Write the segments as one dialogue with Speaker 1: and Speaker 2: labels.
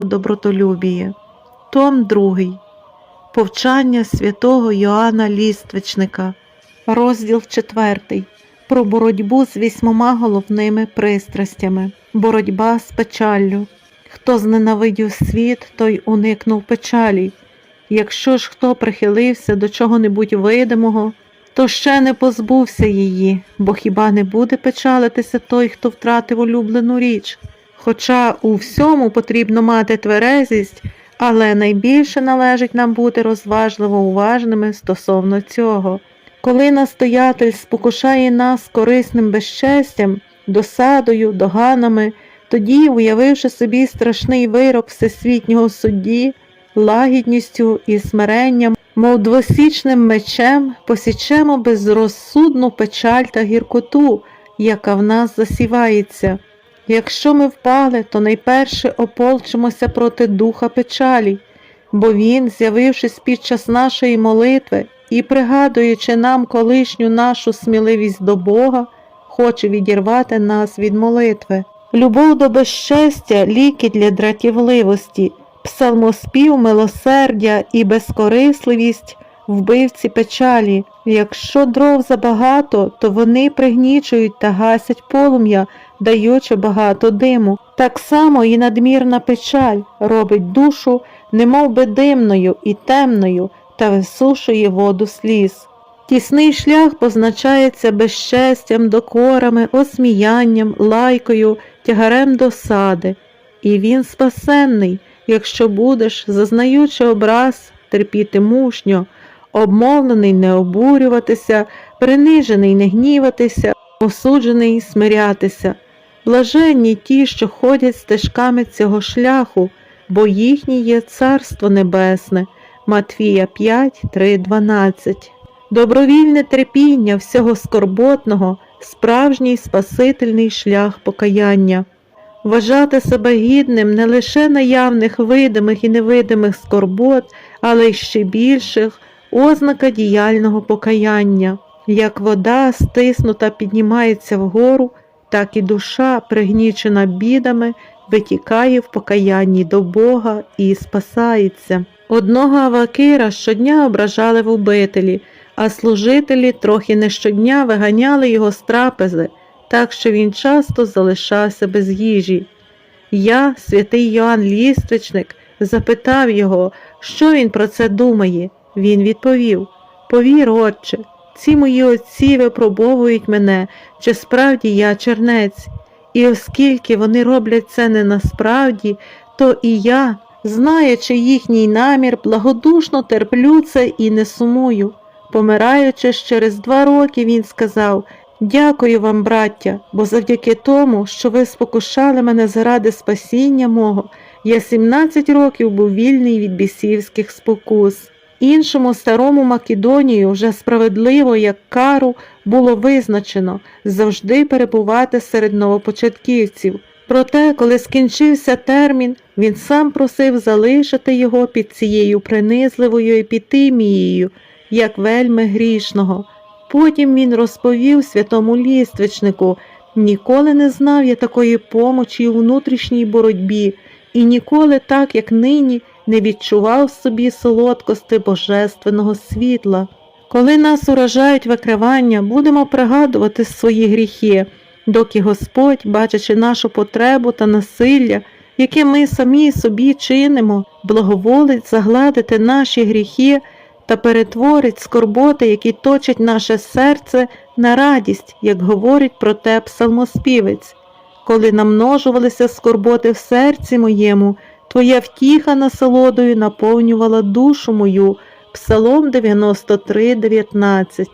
Speaker 1: добротолюбіє. Том 2. Повчання святого Йоанна Ліствичника. Розділ 4. Про боротьбу з вісьмома головними пристрастями. Боротьба з печаллю. Хто зненавидів світ, той уникнув печалі. Якщо ж хто прихилився до чого-небудь видимого, то ще не позбувся її, бо хіба не буде печалитися той, хто втратив улюблену річ? Хоча у всьому потрібно мати тверезість, але найбільше належить нам бути розважливо уважними стосовно цього. Коли настоятель спокушає нас корисним безчестям, досадою, доганами, тоді, уявивши собі страшний вирок всесвітнього судді, лагідністю і смиренням, мов двосічним мечем, посічемо безрозсудну печаль та гіркоту, яка в нас засівається. Якщо ми впали, то найперше ополчимося проти духа печалі, бо він, з'явившись під час нашої молитви і пригадуючи нам колишню нашу сміливість до Бога, хоче відірвати нас від молитви. Любов до безчестя, ліки для дратівливості, псалмоспів, милосердя і безкорисливість вбивці печалі. Якщо дров забагато, то вони пригнічують та гасять полум'я, даючи багато диму. Так само і надмірна печаль робить душу немов би димною і темною та висушує воду сліз. Тісний шлях позначається безчестям, докорами, осміянням, лайкою, тягарем досади, і він спасенний, якщо будеш, зазнаючи образ, терпіти мужньо, обмовлений не обурюватися, принижений не гніватися, осуджений смирятися. Блаженні ті, що ходять стежками цього шляху, бо їхнє є Царство Небесне. Матвія 5, 3, 12. Добровільне терпіння всього скорботного, справжній спасительний шлях покаяння. Вважати себе гідним не лише наявних видимих і невидимих скорбот, але й ще більших ознака діяльного покаяння. Як вода, стиснута, піднімається вгору, так і душа, пригнічена бідами, витікає в покаянні до Бога і спасається. Одного Авакира щодня ображали в убителі, а служителі трохи не щодня виганяли його з трапези, так що він часто залишався без їжі. Я, святий Йоанн Ліствичник, запитав його, що він про це думає. Він відповів Повір, отче, ці мої отці випробовують мене, чи справді я чернець, і оскільки вони роблять це не насправді, то і я, знаючи їхній намір, благодушно терплю це і не сумую. Помираючи через два роки, він сказав Дякую вам, браття, бо завдяки тому, що ви спокушали мене заради спасіння мого, я 17 років був вільний від бісівських спокус. Іншому старому Македонію вже справедливо, як кару, було визначено завжди перебувати серед новопочатківців. Проте, коли скінчився термін, він сам просив залишити його під цією принизливою епітимією, як вельми грішного. Потім він розповів святому ліствичнику ніколи не знав я такої помочі у внутрішній боротьбі, і ніколи так, як нині, не відчував в собі солодкости божественного світла. Коли нас уражають викривання, будемо пригадувати свої гріхи, доки Господь, бачачи нашу потребу та насилля, яке ми самі собі чинимо, благоволить загладити наші гріхи та перетворить скорботи, які точать наше серце на радість, як говорить про те псалмоспівець. Коли намножувалися скорботи в серці моєму, Твоя втіха насолодою наповнювала душу мою. Псалом 93, 19.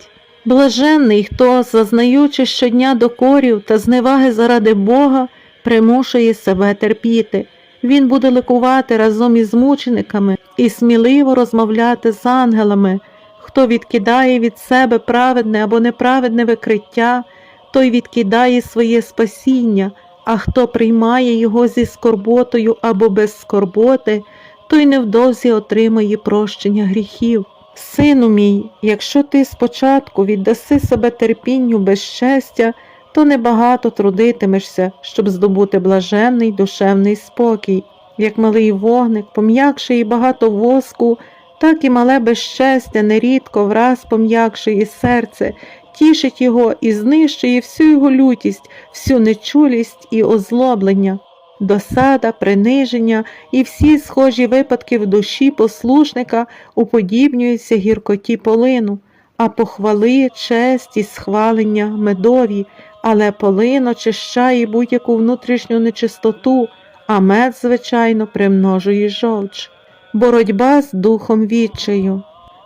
Speaker 1: Блаженний, хто, зазнаючи щодня докорів та зневаги заради Бога, примушує себе терпіти. Він буде ликувати разом із мучениками і сміливо розмовляти з ангелами. Хто відкидає від себе праведне або неправедне викриття, той відкидає своє спасіння, а хто приймає його зі скорботою або без скорботи, той невдовзі отримає прощення гріхів. Сину мій, якщо ти спочатку віддаси себе терпінню без щастя, то небагато трудитимешся, щоб здобути блаженний душевний спокій. як малий вогник, пом'якшує багато воску, так і мале безчестя нерідко враз пом'якшує серце, тішить його і знищує всю його лютість, всю нечулість і озлоблення. Досада, приниження і всі схожі випадки в душі послушника уподібнюються гіркоті полину, а похвали, честь і схвалення медові, але полин очищає будь-яку внутрішню нечистоту, а мед, звичайно, примножує жовч. Боротьба з духом відчаю.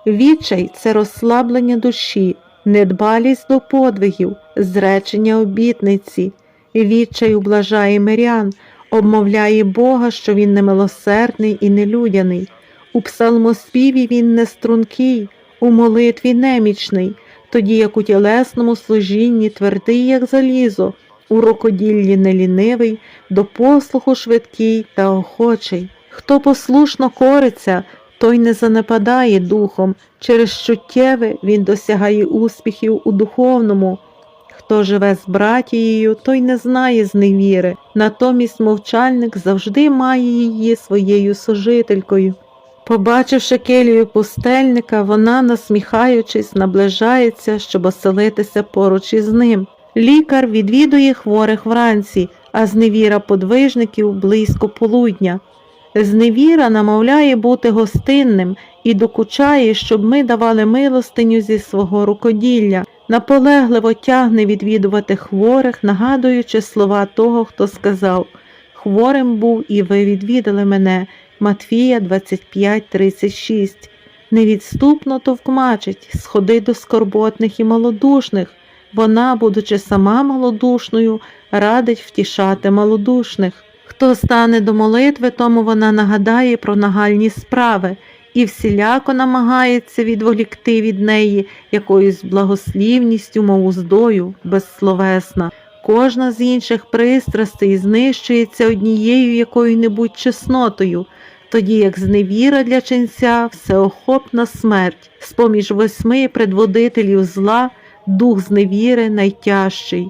Speaker 1: Відчай це розслаблення душі, недбалість до подвигів, зречення обітниці. Відчай ублажає мирян, обмовляє Бога, що він немилосердний і нелюдяний. У псалмоспіві він не стрункий, у молитві немічний, тоді як у тілесному служінні твердий, як залізо, у рукоділлі нелінивий, до послуху швидкий та охочий. Хто послушно кориться, той не занепадає духом, через чуттєве він досягає успіхів у духовному. Хто живе з братією, той не знає зневіри, натомість мовчальник завжди має її своєю сожителькою. Побачивши келію пустельника, вона, насміхаючись, наближається, щоб оселитися поруч із ним. Лікар відвідує хворих вранці, а зневіра подвижників близько полудня. Зневіра намовляє бути гостинним і докучає, щоб ми давали милостиню зі свого рукоділля, наполегливо тягне відвідувати хворих, нагадуючи слова того, хто сказав Хворим був і ви відвідали мене. Матфія 25.36 Невідступно товкмачить, сходи до скорботних і малодушних. Вона, будучи сама малодушною, радить втішати малодушних. Хто стане до молитви, тому вона нагадає про нагальні справи і всіляко намагається відволікти від неї якоюсь благослівністю, мов уздою, безсловесна. Кожна з інших пристрастей знищується однією якою-небудь чеснотою, тоді як зневіра для ченця всеохопна смерть, з-поміж восьми предводителів зла дух зневіри найтяжчий.